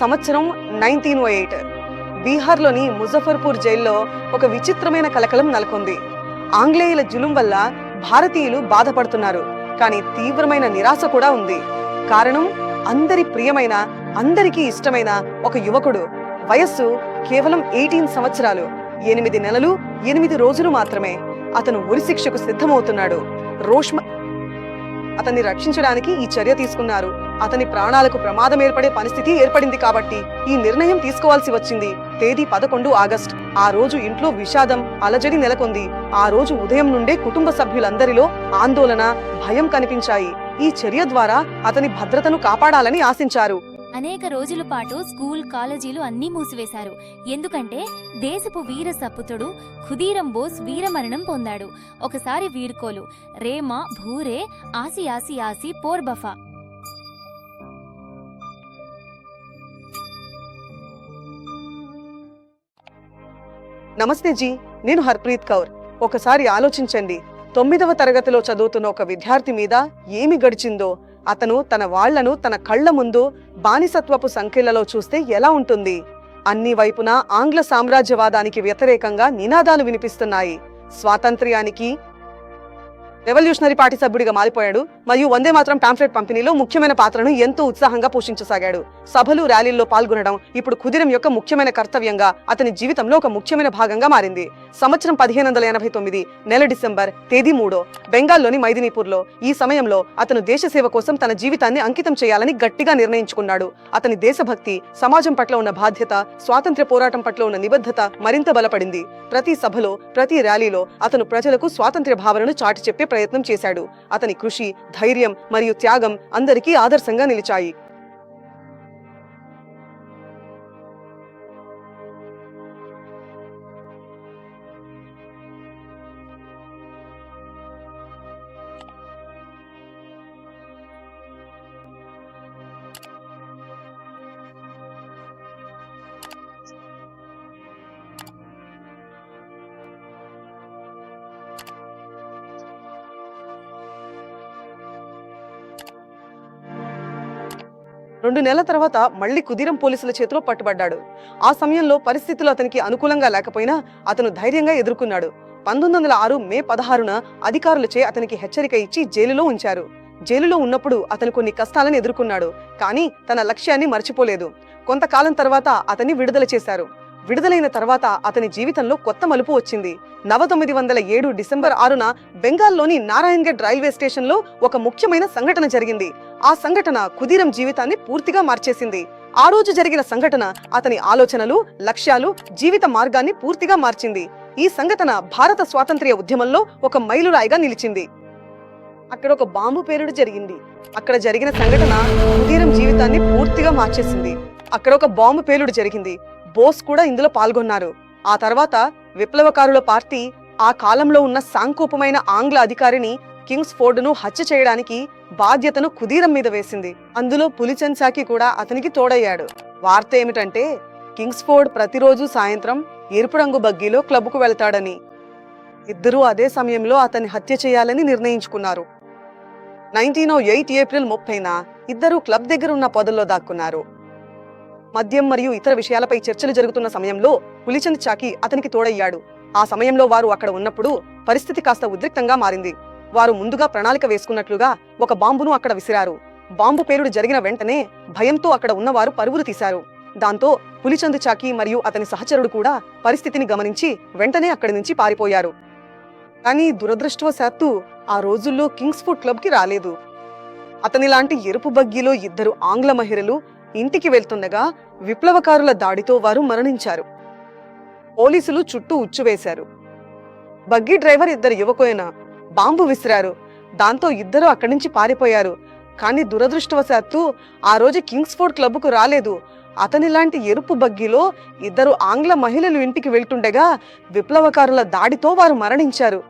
సంవత్సరం నైన్టీన్ ఓ ఎయిట్. బీహార్లోని ముజఫర్పూర్ జైల్లో ఒక విచిత్రమైన కలకలం నెలకొంది. ఆంగ్లేయుల జులుం వల్ల భారతీయులు బాధపడుతున్నారు. కానీ తీవ్రమైన నిరాశ కూడా ఉంది. కారణం అందరి ప్రియమైన అందరికీ ఇష్టమైన ఒక యువకుడు. వయస్సు కేవలం ఎయిటీన్ సంవత్సరాలు. ఎనిమిది నెలలు ఎనిమిది రోజులు మాత్రమే. అతను ఉరిశిక్షకు సిద్ధమవుతున్నాడు. రోష్మ అతన్ని రక్షించడానికి ఈ చర్య తీసుకున్నారు. అతని ప్రాణాలకు ప్రమాదం ఏర్పడే పరిస్థితి ఏర్పడింది కాబట్టి ఈ నిర్ణయం తీసుకోవాల్సి వచ్చింది. తేదీ పదకొండు ఆగస్ట్. ఆ రోజు ఇంట్లో విషాదం అలజడి నెలకొంది. ఆ రోజు ఉదయం నుండే కుటుంబ సభ్యులందరిలో ఆందోళన భయం కనిపించాయి. ఈ చర్య ద్వారా అతని భద్రతను కాపాడాలని ఆశించారు. అనేక రోజుల పాటు స్కూల్ కాలేజీలు అన్నీ మూసివేశారు. ఎందుకంటే దేశపు వీర సపుతుడు ఖుదీరం బోస్ వీరమరణం పొందాడు. ఒకసారి వీడ్కోలు. రేమా భూరే ఆసి ఆసి ఆసి పోర్బఫా. నమస్తే జీ నేను హర్ప్రీత్ కౌర్. ఒకసారి ఆలోచించండి తొమ్మిదవ తరగతిలో చదువుతున్న ఒక విద్యార్థి మీద ఏమి గడిచిందో అతను తన వాళ్ళను తన కళ్ళ ముందు బానిసత్వపు సంఖ్యలలో చూస్తే ఎలా ఉంటుంది? అన్ని వైపున ఆంగ్ల సామ్రాజ్యవాదానికి వ్యతిరేకంగా నినాదాలు వినిపిస్తున్నాయి. స్వాతంత్ర్యానికి రెవల్యూషనరీ పార్టీ సభ్యుడిగా మారిపోయాడు మరియు వందే మాత్రం పాంఫ్లెట్ పంపిణీలో ముఖ్యమైన పాత్రను ఎంతో ఉత్సాహంగా పోషించసాగాడు. సభలు ర్యాలీల్లో పాల్గొనడం ఇప్పుడు కుదిరం యొక్క ముఖ్యమైన కర్తవ్యంగా అతని జీవితంలో ఒక ముఖ్యమైన భాగంగా మారింది. సంవత్సరం పదిహేను వందల ఎనభై తొమ్మిది నెల డిసెంబర్ తేదీ మూడో బెంగాల్లోని మైదినీపూర్లో ఈ సమయంలో అతను దేశ సేవ కోసం తన జీవితాన్ని అంకితం చేయాలని గట్టిగా నిర్ణయించుకున్నాడు. అతని దేశభక్తి సమాజం పట్ల ఉన్న బాధ్యత స్వాతంత్ర్య పోరాటం పట్ల ఉన్న నిబద్ధత మరింత బలపడింది. ప్రతి సభలో ప్రతి ర్యాలీలో అతను ప్రజలకు స్వాతంత్ర్య భావనను చాటి చెప్పే ప్రయత్నం చేశాడు. అతని కృషి ధైర్యం మరియు త్యాగం అందరికీ ఆదర్శంగా నిలిచాయి. రెండు నెలల తర్వాత మళ్ళీ కుదిరం పోలీసుల చేతిలో పట్టుబడ్డాడు. ఆ సమయంలో పరిస్థితులు అతనికి అనుకూలంగా లేకపోయినా అతను ధైర్యంగా ఎదుర్కొన్నాడు. పంతొమ్మిది వందల ఆరు మే పదహారున అధికారులచే అతనికి హెచ్చరిక ఇచ్చి జైలులో ఉంచారు. జైలులో ఉన్నప్పుడు అతను కొన్ని కష్టాలను ఎదుర్కొన్నాడు కానీ తన లక్ష్యాన్ని మర్చిపోలేదు. కొంతకాలం తర్వాత అతన్ని విడుదల చేశారు. విడుదలైన తర్వాత అతని జీవితంలో కొత్త మలుపు వచ్చింది. నవ తొమ్మిది వందల ఏడు డిసెంబర్ ఆరున బెంగాల్లోని నారాయణగఢ్ రైల్వే స్టేషన్లో ఒక ముఖ్యమైన సంఘటన జరిగింది. ఆ సంఘటన కుదిరం జీవితాన్ని పూర్తిగా మార్చేసింది. ఆ రోజు జరిగిన సంఘటన అతని ఆలోచనలు లక్ష్యాలు జీవిత మార్గాన్ని పూర్తిగా మార్చింది. ఈ సంఘటన భారత స్వాతంత్ర్య ఉద్యమంలో ఒక మైలురాయిగా నిలిచింది. అక్కడ ఒక బాంబు పేలుడు జరిగింది. అక్కడ జరిగిన సంఘటన కుదీరం జీవితాన్ని పూర్తిగా మార్చేసింది. అక్కడ ఒక బాంబు పేలుడు జరిగింది. బోస్ కూడా ఇందులో పాల్గొన్నారు. ఆ తర్వాత విప్లవకారుల పార్టీ ఆ కాలంలో ఉన్న సాంకూపమైన ఆంగ్ల అధికారిని కింగ్స్ ఫోర్డ్ను హత్య చేయడానికి బాధ్యతను కుదీరం మీద వేసింది. అందులో పులిచంద్ కూడా అతనికి తోడయ్యాడు. వార్త ఏమిటంటే కింగ్స్ ఫోర్డ్ ప్రతిరోజు సాయంత్రం ఎరుపు రంగు బగ్గీలో క్లబ్కు వెళ్తాడని. ఇద్దరూ అదే సమయంలో అతన్ని హత్య చేయాలని నిర్ణయించుకున్నారు. నైన్టీన్ ఎయిట్ ఏప్రిల్ ముప్పైన ఇద్దరు క్లబ్ దగ్గర ఉన్న పొదల్లో దాక్కున్నారు. మద్యం మరియు ఇతర విషయాలపై చర్చలు జరుగుతున్న సమయంలో పులిచంద్ చాకి అతనికి తోడయ్యాడు. ఆ సమయంలో వారు అక్కడ ఉన్నప్పుడు పరిస్థితి కాస్త ఉద్రిక్తంగా మారింది. వారు ముందుగా ప్రణాళిక వేసుకున్నట్లుగా ఒక బాంబును అక్కడ విసిరారు. బాంబు పేలుడు జరిగిన వెంటనే భయంతో అక్కడ ఉన్నవారు పరుగులు తీశారు. దాంతో పులిచంద్ చాకి మరియు అతని సహచరుడు కూడా పరిస్థితిని గమనించి వెంటనే అక్కడి నుంచి పారిపోయారు. కానీ దురదృష్టవశాత్తు ఆ రోజుల్లో కింగ్స్ ఫుడ్ క్లబ్కి రాలేదు. అతనిలాంటి ఎరుపు బగ్గీలో ఇద్దరు ఆంగ్ల మహిళలు ఇంటికి వెళ్తుండగా విప్లవకారుల దాడితో వారు మరణించారు. పోలీసులు చుట్టూ ఉచ్చువేశారు. బగ్గీ డ్రైవర్ ఇద్దరు యువకులైన బాంబు విసిరారు. దాంతో ఇద్దరు అక్కడి నుంచి పారిపోయారు. కానీ దురదృష్టవశాత్తు ఆ రోజు కింగ్స్ఫోర్డ్ క్లబ్కు రాలేదు. అతనిలాంటి ఎరుపు బగ్గీలో ఇద్దరు ఆంగ్ల మహిళలు ఇంటికి వెళ్తుండగా విప్లవకారుల దాడితో వారు మరణించారు.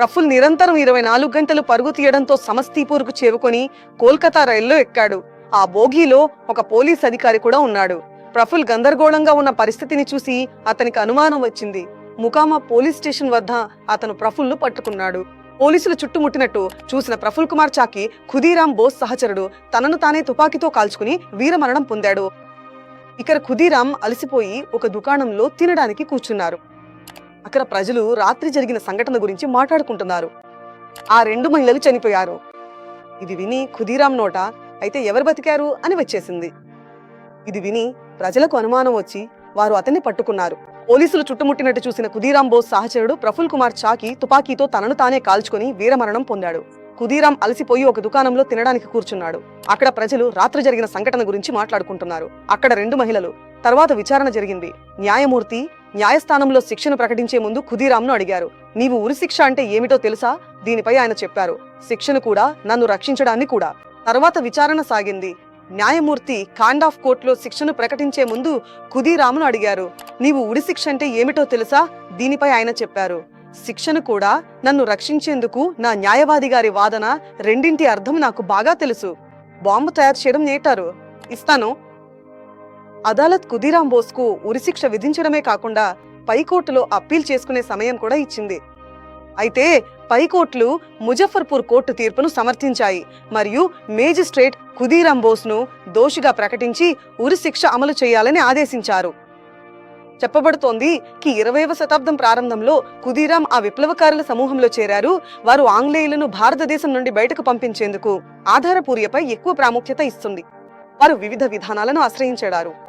రఫుల్ నిరంతరం ఇరవై నాలుగు గంటలు పరుగు తీయడంతో సమస్తీపూర్కు చేరుకొని కోల్కతా రైల్లో ఎక్కాడు. ఆ బోగీలో ఒక పోలీస్ అధికారి కూడా ఉన్నాడు. ప్రఫుల్ గందరగోళంగా ఉన్న పరిస్థితిని చూసి అతనికి అనుమానం వచ్చింది. ముకామా పోలీస్ స్టేషన్ వద్ద అతను ప్రఫుల్ను పట్టుకున్నాడు. పోలీసులు చుట్టుముట్టినట్టు చూసిన ప్రఫుల్ కుమార్ చాకి ఖుదీరాం బోస్ సహచరుడు. తనను తానే తుపాకీతో కాల్చుకుని వీరమరణం పొందాడు. ఇక్కడ ఖుదీరాం అలసిపోయి ఒక దుకాణంలో తినడానికి కూర్చున్నారు. అక్కడ ప్రజలు రాత్రి జరిగిన సంఘటన గురించి మాట్లాడుకుంటున్నారు. ఆ రెండు మహిళలు చనిపోయారు. ఇది విని ఖుదీరాం నోట అయితే ఎవరు బతికారు? అని వచ్చేసింది. ఇది విని ప్రజలకు అనుమానం వచ్చి వారు అతన్ని పట్టుకున్నారు. పోలీసులు చుట్టుముట్టినట్టు చూసిన కుదీరాం బోస్ సహచరుడు ప్రఫుల్ కుమార్ చాకి తుపాకీతో తనను తానే కాల్చుకుని వీరమరణం పొందాడు. ఖుదీరాం అలసిపోయి ఒక దుకాణంలో తినడానికి కూర్చున్నాడు. అక్కడ ప్రజలు రాత్రి జరిగిన సంఘటన గురించి మాట్లాడుకుంటున్నారు. అక్కడ రెండు మహిళలు. తర్వాత విచారణ జరిగింది. న్యాయమూర్తి న్యాయస్థానంలో శిక్షను ప్రకటించే ముందు కుదీరాంను అడిగారు. నీవు ఉరిశిక్ష అంటే ఏమిటో తెలుసా? దీనిపై ఆయన చెప్పారు. శిక్షను కూడా నన్ను రక్షించడాన్ని కూడా. తర్వాత విచారణ సాగింది. న్యాయమూర్తి కాండ్ ఆఫ్ కోర్టులో శిక్షను ప్రకటించే ముందు కుదీరామును అడిగారు. నీవు ఉరి శిక్ష అంటే ఏమిటో తెలుసా? దీనిపై ఆయన చెప్పారు. శిక్షను కూడా నన్ను రక్షించేందుకు నా న్యాయవాది గారి వాదన రెండింటి అర్థం నాకు బాగా తెలుసు. బాంబు తయారు చేయడం నేటారు. ఇస్తాను. అదాలత్ కుదీరాం బోస్కు ఉరిశిక్ష విధించడమే కాకుండా పైకోర్టులో అప్పీల్ చేసుకునే సమయం కూడా ఇచ్చింది. అయితే పైకోట్లు ముజఫర్పూర్ కోర్టు తీర్పును సమర్థించాయి మరియు మేజిస్ట్రేట్ ఖుదీరాం బోస్ను దోషిగా ప్రకటించి ఉరిశిక్ష అమలు చేయాలని ఆదేశించారు. చెప్పబడుతోంది కి ఇరవైవ శతాబ్దం ప్రారంభంలో కుదీరాం ఆ విప్లవకారుల సమూహంలో చేరారు. వారు ఆంగ్లేయులను భారతదేశం నుండి బయటకు పంపించేందుకు ఆధారపూర్యపై ఎక్కువ ప్రాముఖ్యత ఇస్తుంది. వారు వివిధ విధానాలను ఆశ్రయించారు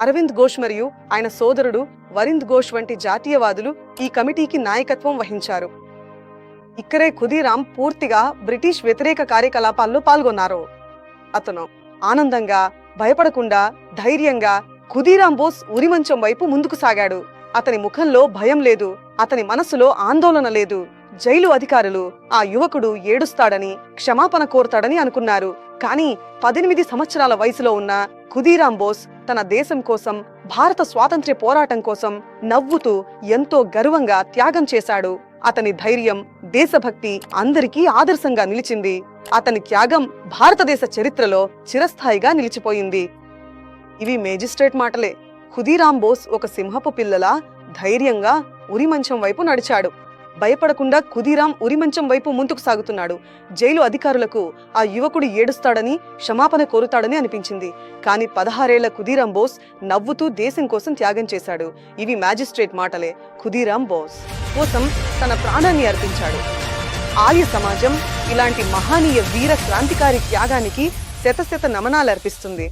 అరవింద్ ఘోష్ మరియు ఆయన సోదరుడు వరింద్ ఘోష్ వంటి జాతీయవాదులు ఈ కమిటీకి నాయకత్వం వహించారు. ఇక్కడే ఖుదీరాం పూర్తిగా బ్రిటిష్ వ్యతిరేక కార్యకలాపాల్లో పాల్గొన్నారు. అతను ఆనందంగా భయపడకుండా ధైర్యంగా ఖుదీరాం బోస్ ఉరిమంచం వైపు ముందుకు సాగాడు. అతని ముఖంలో భయం లేదు అతని మనసులో ఆందోళన లేదు. జైలు అధికారులు ఆ యువకుడు ఏడుస్తాడని క్షమాపణ కోరుతాడని అనుకున్నారు. కానీ పద్దెనిమిది సంవత్సరాల వయసులో ఉన్న ఖుదీరాం బోస్ తన దేశం కోసం భారత స్వాతంత్ర్య పోరాటం కోసం నవ్వుతూ ఎంతో గర్వంగా త్యాగం చేశాడు. అతని ధైర్యం దేశభక్తి అందరికీ ఆదర్శంగా నిలిచింది. అతని త్యాగం భారతదేశ చరిత్రలో చిరస్థాయిగా నిలిచిపోయింది. ఇవి మేజిస్ట్రేట్ మాటలే. ఖుదీరాం బోస్ ఒక సింహపు పిల్లలా ధైర్యంగా ఉరిమంచం వైపు నడిచాడు. భయపడకుండా కుదిరాం ఉరిమంచం వైపు ముందుకు సాగుతున్నాడు. జైలు అధికారులకు ఆ యువకుడు ఏడుస్తాడని క్షమాపణ కోరుతాడని అనిపించింది. కానీ పదహారేళ్ళ కుదీరాం బోస్ నవ్వుతూ దేశం కోసం త్యాగం చేశాడు. ఇవి మ్యాజిస్ట్రేట్ మాటలే. కుదీరాం బోస్ కోసం తన ప్రాణాన్ని అర్పించాడు. ఆర్య సమాజం ఇలాంటి మహానీయ వీర క్రాంతికారి త్యాగానికి శతశత నమనాలు అర్పిస్తుంది